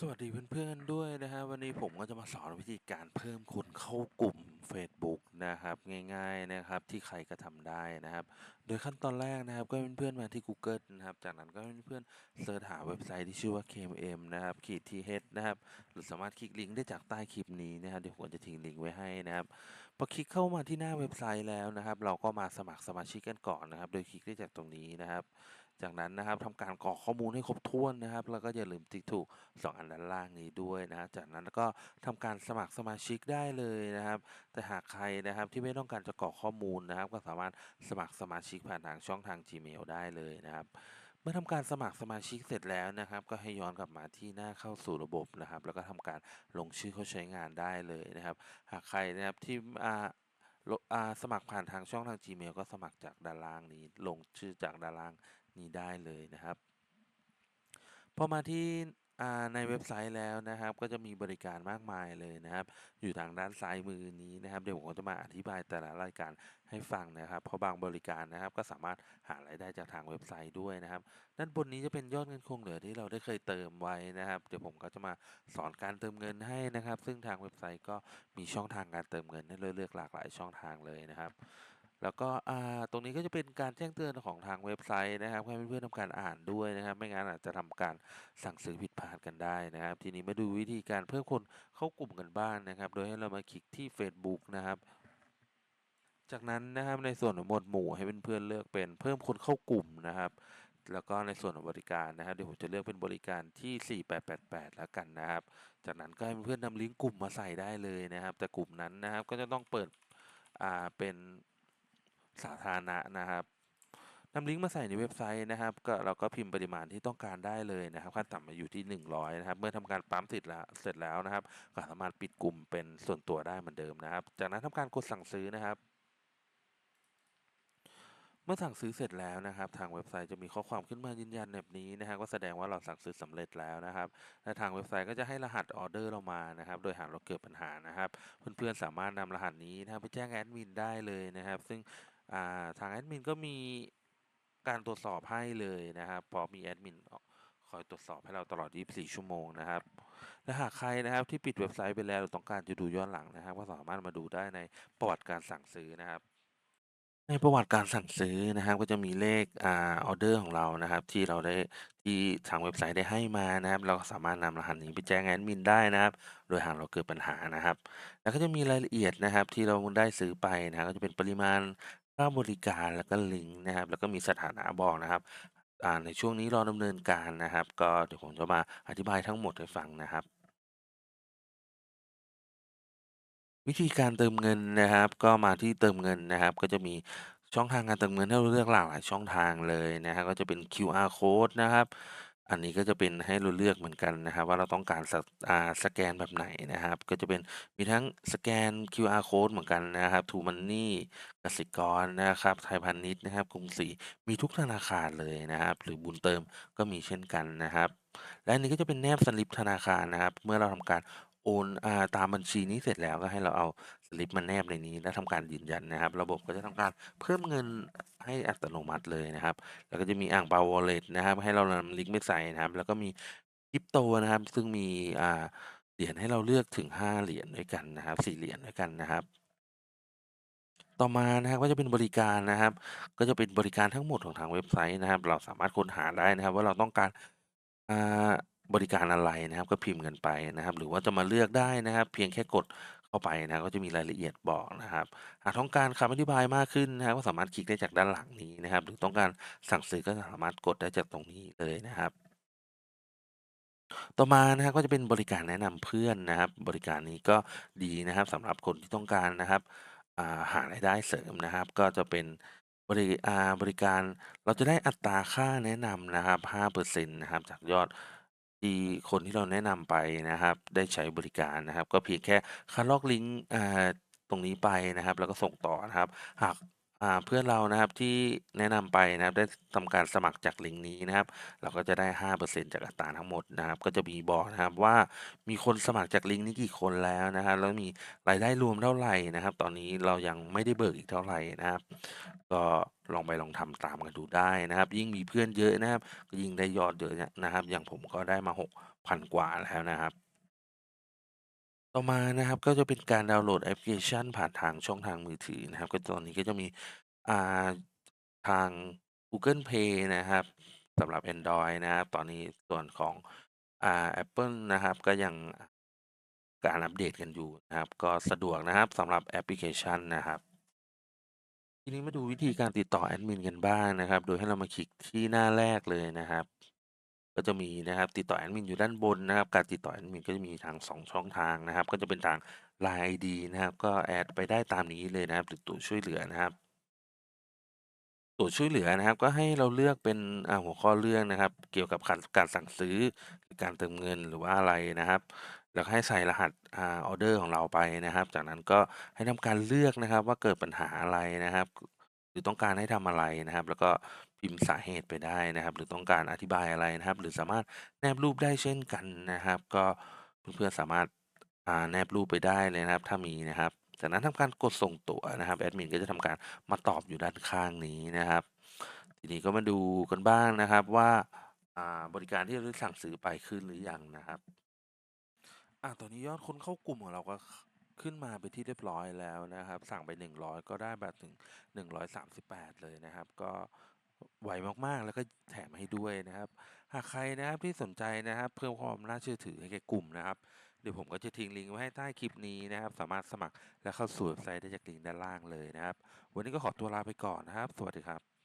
สวัสดีเพื่อนๆด้วยนะฮะวันนี้ผมก็จะมาสอนวิธีการเพิ่มคนเข้ากลุ่ม Facebook นะครับง่ายๆนะครับที่ใครก็ทำได้นะครับ โดยขั้นตอนแรกนะครับก็เพื่อนๆมาที่ Google นะครับจากนั้นก็เพื่อนๆเสิร์ชหาเว็บไซต์ที่ชื่อว่า KMM นะครับขีด th นะครับหรือสามารถคลิกลิงก์ได้จากใต้คลิปนี้นะครับเดี๋ยวผมจะทิ้งลิงก์ไว้ให้นะครับพอคลิกเข้ามาที่หน้าเว็บไซต์แล้วนะครับ เราก็มาสมัครสมาชิกกันก่อนนะครับ โดยคลิกได้จากตรงนี้นะครับ จากนั้นนะครับทำการกรอกข้อมูลให้ครบถ้วนนะครับ แล้วก็อย่าลืมติ๊กถูกสองอันด้านล่างนี้ด้วยนะ จากนั้นก็ทำการสมัครสมาชิกได้เลยนะครับ แต่หากใครนะครับที่ไม่ต้องการจะกรอกข้อมูลนะครับ ก็สามารถสมัครสมาชิกผ่านทางช่องทาง Gmail ได้เลยนะครับเมื่อทำการสมัครสมาชิกเสร็จแล้วนะครับ ก็ให้ย้อนกลับมาที่หน้าเข้าสู่ระบบนะครับ แล้วก็ทำการลงชื่อเข้าใช้งานได้เลยนะครับ หากใครนะครับที่อ่าสมัครผ่านทางช่องทาง Gmail ก็สมัครจากด้านล่างนี้ ลงชื่อจากด้านล่าง นี้ได้เลยนะครับพอมาที่ในเว็บไซต์แล้วนะครับ ก็จะมีบริการมากมายเลยนะครับ อยู่ทางด้านซ้ายมือนี้นะครับ เดี๋ยวผมก็จะมาอธิบายแต่ละรายการให้ฟังนะครับ เพราะบางบริการนะครับ ก็สามารถหารายได้จากทางเว็บไซต์ด้วยนะครับ ด้านบนนี้จะเป็นยอดเงินคงเหลือที่เราได้เคยเติมไว้นะครับ เดี๋ยวผมก็จะมาสอนการเติมเงินให้นะครับ ซึ่งทางเว็บไซต์ก็มีช่องทางการเติมเงินให้เลือกหลากหลายช่องทางเลยนะครับ แล้วก็ตรงนี้ก็จะเป็นการแจ้งเตือนของทางเว็บไซต์นะครับให้เพื่อนๆทำการอ่านด้วยนะครับ ไม่งั้นอาจจะทำการสั่งซื้อผิดพลาดกันได้นะครับ ทีนี้มาดูวิธีการเพิ่มคนเข้ากลุ่มกันบ้างนะครับ โดยให้เรามาคลิกที่ Facebook นะครับจากนั้นนะครับในส่วนของหมวดหมู่ให้เพื่อนๆเลือกเป็นเพิ่มคนเข้ากลุ่มนะครับ แล้วก็ในส่วนของบริการนะครับเดี๋ยวผมจะเลือกเป็นบริการที่ 4888 แล้วกันนะครับ จากนั้นก็ให้เพื่อนๆนำลิงก์กลุ่มมาใส่ได้เลยนะครับ แต่กลุ่มนั้นนะครับก็จะต้องเปิดอ่าเป็น สาธารณะนะครับนำลิงก์มาใส่ในเว็บไซต์นะครับ ก็เราก็พิมพ์ปริมาณที่ต้องการได้เลยนะครับขั้นต่ำมาอยู่ที่ 100 นะครับ เมื่อทำการปั๊มเสร็จแล้วเสร็จแล้วนะครับ ก็สามารถปิดกลุ่มเป็นส่วนตัวได้เหมือนเดิมนะครับ จากนั้นทำการกดสั่งซื้อนะครับเมื่อสั่งซื้อเสร็จแล้วนะครับ ทางเว็บไซต์จะมีข้อความขึ้นมายืนยันแบบนี้นะฮะก็แสดงว่าเราสั่งซื้อสำเร็จแล้วนะครับและทางเว็บไซต์ก็จะให้รหัสออเดอร์เรามานะครับ โดยหากเราเกิดปัญหานะครับ เพื่อนๆสามารถนำรหัสนี้นะครับไปแจ้งแอดมินได้เลยนะครับ ซึ่ง ทางแอดมินก็มีการตรวจสอบให้เลยนะครับ พอมีแอดมินคอยตรวจสอบให้เราตลอด 24 ชั่วโมงนะครับ และหากใครนะครับที่ปิดเว็บไซต์ไปแล้วหรือต้องการจะดูย้อนหลังนะครับ ก็สามารถมาดูได้ในประวัติการสั่งซื้อนะครับ ในประวัติการสั่งซื้อนะครับ ก็จะมีเลขอออเดอร์ของเรานะครับ ที่เราได้ที่ทางเว็บไซต์ได้ให้มานะครับ เราก็สามารถนำรหัสนี้ไปแจ้งแอดมินได้นะครับ โดยหากเราเกิดปัญหานะครับ แล้วก็จะมีรายละเอียดนะครับ ที่เราได้ซื้อไปนะครับก็จะเป็นปริมาณ ค่าบริการแล้วก็ลิงก์นะครับ แล้วก็มีสถานะบอกนะครับอ่าในช่วงนี้รอดำเนินการนะครับ ก็เดี๋ยวผมจะมาอธิบายทั้งหมดให้ฟังนะครับ วิธีการเติมเงินนะครับ ก็มาที่เติมเงินนะครับ ก็จะมีช่องทางการเติมเงินให้เราเลือกหลากหลายช่องทางเลยนะครับก็จะเป็น QR code นะครับ อันนี้ก็จะเป็นให้เราเลือกเหมือนกันนะครับ ว่าเราต้องการสสแกนแบบไหนนะครับ ก็จะเป็นมีทั้งสแกน QR code เหมือนกันนะครับทูมันนี่กสิกรนะครับ ไทยพาณิชย์นะครับกรุงศรีมีทุกธนาคารเลยนะครับ หรือบุญเติมก็มีเช่นกันนะครับ และอันนี้ก็จะเป็นแนบสลิปธนาคารนะครับ เมื่อเราทำการ โอน อ่า ตามบัญชีนี้เสร็จแล้วก็ให้เราเอาสลิปมาแนบในนี้ แล้วทำการยืนยันนะครับ ระบบก็จะทำการเพิ่มเงินให้อัตโนมัติเลยนะครับ แล้วก็จะมีอ่างเปา wallet นะครับ ให้เรานำลิงก์ไปใส่นะครับ แล้วก็มีคริปโตนะครับ ซึ่งมี อ่า เหรียญให้เราเลือกถึง5เหรียญด้วยกันนะครับ4เหรียญด้วยกันนะครับต่อมานะครับก็จะเป็นบริการนะครับ ก็จะเป็นบริการทั้งหมดของทางเว็บไซต์นะครับ เราสามารถค้นหาได้นะครับ ว่าเราต้องการอ่า บริการอะไรนะครับ ก็พิมพ์กันไปนะครับ หรือว่าจะมาเลือกได้นะครับ เพียงแค่กดเข้าไปนะก็จะมีรายละเอียดบอกนะครับหากต้องการคำอธิบายมากขึ้นนะครับก็สามารถคลิกได้จากด้านหลังนี้นะครับ หรือต้องการสั่งซื้อก็สามารถกดได้จากตรงนี้เลยนะครับต่อมานะครับก็จะเป็นบริการแนะนำเพื่อนนะครับ บริการนี้ก็ดีนะครับสำหรับคนที่ต้องการนะครับาหารายได้เสริมนะครับ ก็จะเป็นบริบริการเราจะได้อัตราค่าแนะนำนะครับ5%นะครับจากยอด ที่คนที่เราแนะนำไปนะครับ ได้ใช้บริการนะครับ ก็เพียงแค่คัดลอกลิงก์ อ่า ตรงนี้ไปนะครับ แล้วก็ส่งต่อนะครับ หาก อ่า เพื่อนเรานะครับที่แนะนำไปนะครับ ได้ทำการสมัครจากลิงก์นี้นะครับ เราก็จะได้ 5%จากอัตราทั้งหมดนะครับ ก็จะมีบอกนะครับว่ามีคนสมัครจากลิงก์นี้กี่คนแล้วนะครับ แล้วมีรายได้รวมเท่าไหร่นะครับ ตอนนี้เรายังไม่ได้เบิกอีกเท่าไหร่นะครับ ก็ลองไปลองทำตามกันดูได้นะครับ ยิ่งมีเพื่อนเยอะนะครับ ก็ยิ่งได้ยอดเยอะเนี่ยนะครับ อย่างผมก็ได้มา 6,000 กว่าแล้วนะครับ ต่อมานะครับก็จะเป็นการดาวน์โหลดแอปพลิเคชันผ่านทางช่องทางมือถือนะครับ ก็ตอนนี้ก็จะมีอ่าทาง Google Play นะครับสำหรับแอนดรอยนะครับ ตอนนี้ส่วนของอ่าแอปเปิลนะครับ ก็ยังการอัปเดตกันอยู่นะครับ ก็สะดวกนะครับสำหรับแอปพลิเคชันนะครับ ทีนี้มาดูวิธีการติดต่อแอดมินกันบ้างนะครับ โดยให้เรามาคลิกที่หน้าแรกเลยนะครับ ก็จะมีนะครับติดต่อแอดมินอยู่ด้านบนนะครับ การติดต่อแอดมินก็จะมีทาง 2 ช่องทางนะครับ ก็จะเป็นทาง LINE ID นะครับ ก็แอดไปได้ตามนี้เลยนะครับหรือตัวช่วยเหลือนะครับ ตัวช่วยเหลือนะครับ ก็ให้เราเลือกเป็นหัวข้อเรื่องนะครับ เกี่ยวกับการการสั่งซื้อหรือการเติมเงินหรือว่าอะไรนะครับแล้วให้ใส่รหัสอออเดอร์ของเราไปนะครับ จากนั้นก็ให้ทำการเลือกนะครับว่าเกิดปัญหาอะไรนะครับ รือต้องการให้ทำอะไรนะครับ แล้วก็พิมพ์สาเหตุไปได้นะครับ หรือต้องการอธิบายอะไรนะครับ หรือสามารถแนบรูปได้เช่นกันนะครับ ก็เพื่อนๆสามารถาแนบรูปไปได้เลยนะครับ ถ้ามีนะครับจากนั้นทำการกดส่งตั๋วนะครับแอดมินก็จะทำการมาตอบอยู่ด้านข้างนี้นะครับ ทีนี้ก็มาดูกันบ้างนะครับว่าาบริการที่เราสั่งซื้อไปขึ้นหรือยังนะครับอ่าตอนนี้ยอดคนเข้ากลุ่มของเราก็ ขึ้นมาเป็นที่เรียบร้อยแล้วนะครับ สั่งไป 100 ก็ได้มาถึง 138 เลยนะครับ ก็ไวมากๆ แล้วก็แถมให้ด้วยนะครับ หากใครนะครับที่สนใจนะครับ เพิ่มความน่าเชื่อถือให้แก่กลุ่มนะครับ เดี๋ยวผมก็จะทิ้งลิงก์ไว้ให้ใต้คลิปนี้นะครับ สามารถสมัครและเข้าสู่เว็บไซต์ได้จากลิงก์ด้านล่างเลยนะครับ วันนี้ก็ขอตัวลาไปก่อนนะครับ สวัสดีครับ